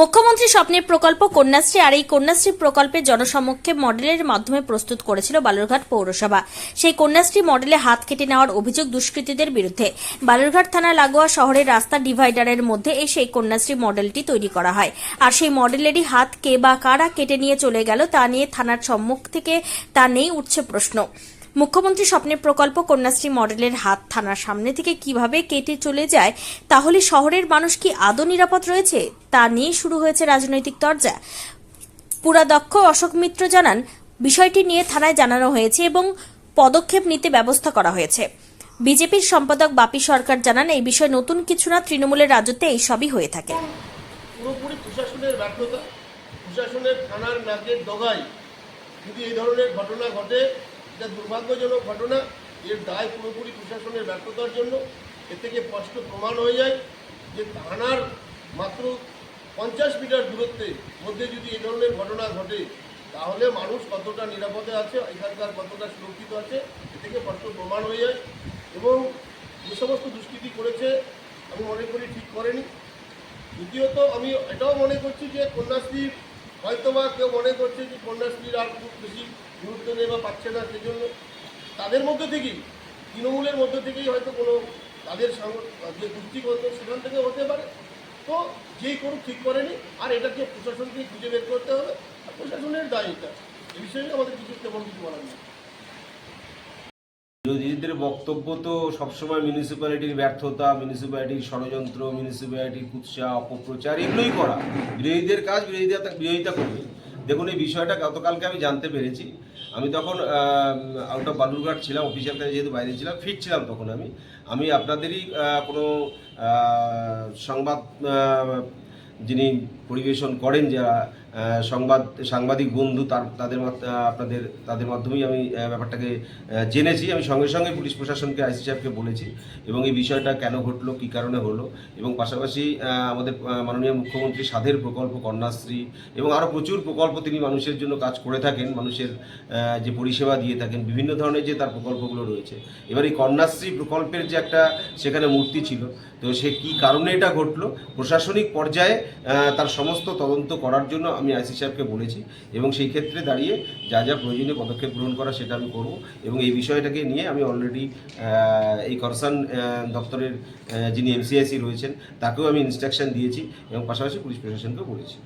মুখ্যমন্ত্রী স্বপ্নের প্রকল্প কন্যাশ্রী আর এই কন্যাশ্রী প্রকল্পের জনসমক্ষে মডেলের মাধ্যমে প্রস্তুত করেছিল বালুরঘাট পৌরসভা। সেই কন্যাশ্রী মডেলে হাত কেটে নেওয়ার অভিযোগ দুষ্কৃতীদের বিরুদ্ধে। বালুরঘাট থানা লাগোয়া শহরের রাস্তা ডিভাইডারের মধ্যে এই সেই কন্যাশ্রী মডেলটি তৈরি করা হয়। আর সেই মডেলেরই হাত কে বা কারা কেটে নিয়ে চলে গেল তা নিয়ে থানার সম্মুখ থেকে তা নেই উঠছে প্রশ্ন। মুখ্যমন্ত্রী স্বপ্নের প্রকল্প কন্যাশ্রী মডেলের হাত থানার সামনে থেকে কীভাবে কেটে চলে যায়, তাহলে শহরের মানুষ কি আদৌ নিরাপদ রয়েছে, তা নিয়ে শুরু হয়েছে রাজনৈতিক তরজা। পুরাদক্ষ অশোক মিত্র জানান, বিষয়টি নিয়ে থানায় জানানো হয়েছে এবং পদক্ষেপ নিতে ব্যবস্থা করা হয়েছে। বিজেপির সম্পাদক বাপি সরকার জানান, এই বিষয়ে নতুন কিছু না, তৃণমূলের রাজত্বে এই সবই হয়ে থাকে। পুরোপুরি প্রশাসনের ব্যর্থতা, প্রশাসনের থানার নাকের ডগায় যদি এই ধরনের ঘটনা ঘটে এটা দুর্ভাগ্যজনক ঘটনা এর দায় পুরোপুরি প্রশাসনের ব্যর্থতার জন্য এ থেকে স্পষ্ট প্রমাণ হয়ে যায় যে থানার মাত্র পঞ্চাশ মিটার দূরত্বের মধ্যে যদি এই ধরনের ঘটনা ঘটে, তাহলে মানুষ কতটা নিরাপদে আছে, এখানকার কতটা সুরক্ষিত আছে, এ থেকে স্পষ্ট প্রমাণ হয়ে যায়। এবং যে সমস্ত দুষ্কৃতি করেছে, আমি মনে করি ঠিক করেনি। দ্বিতীয়ত, আমি এটাও মনে করছি যে কন্যাশ্রী হয়তো বা কেউ মনে করছে যে কন্যাশ্রীর আর খুব বেশি গুরুত্ব নেই বা পাচ্ছে না সেজন্য। তাদের মধ্যে থেকেই, তৃণমূলের মধ্যে থেকেই হয়তো কোনো তাদের যে দুর্নীতি করতো সেখান থেকে হতে পারে। তো যেই করুক, ঠিক করেনি আর এটাকে প্রশাসনকে খুঁজে বের করতে হবে, আর প্রশাসনের দায়িত্ব। এ বিষয়ে আমাদের কিছু তেমন কিছু বলার নেই। বিরোধীদের বক্তব্য তো সবসময় মিউনিসিপ্যালিটির ব্যর্থতা মিউনিসিপ্যালিটির ষড়যন্ত্র মিউনিসিপ্যালিটির কুৎসা, অপপ্রচার, এগুলোই করা। বিরোধীদের কাজ, বিরোধীরা বিরোধিতা করবে। দেখুন, এই বিষয়টা গতকালকে আমি জানতে পেরেছি। আমি তখন আউট অফ বালুরঘাট ছিলাম অফিসিয়াল কাছে যেহেতু বাইরে ছিলাম, ফিরছিলাম তখন আমি। আমি আপনাদেরই কোনো সংবাদ যিনি পরিবেশন করেন, যারা সংবাদ, সাংবাদিক বন্ধু তার, তাদের আপনাদের, তাদের মাধ্যমেই আমি ব্যাপারটাকে জেনেছি। আমি সঙ্গে সঙ্গে পুলিশ প্রশাসনকে, আইসি সাহেবকে বলেছি এবং এই বিষয়টা কেন ঘটলো, কী কারণে হলো এবং পাশাপাশি আমাদের মাননীয় মুখ্যমন্ত্রী সাধের প্রকল্প, কন্যাশ্রী এবং আরও প্রচুর প্রকল্প তিনি মানুষের জন্য কাজ করে থাকেন, মানুষের যে পরিষেবা দিয়ে থাকেন, বিভিন্ন ধরনের যে তার প্রকল্পগুলো রয়েছে। এবার এই কন্যাশ্রী প্রকল্পের যে একটা সেখানে মূর্তি ছিল, তো সে কী কারণে এটা ঘটলো? প্রশাসনিক পর্যায়ে তার সমস্ত তদন্ত করার জন্য আমি আইসি সাহেবকে বলেছি এবং সেই ক্ষেত্রে দাঁড়িয়ে যা যা প্রয়োজনীয় পদক্ষেপ গ্রহণ করা সেটা আমি করব এবং এই বিষয়টাকে নিয়ে আমি অলরেডি এই করসান দপ্তরের যিনি এমসিআইসি রয়েছেন, তাকেও আমি ইনস্ট্রাকশন দিয়েছি এবং পাশাপাশি পুলিশ প্রশাসনকেও বলেছি।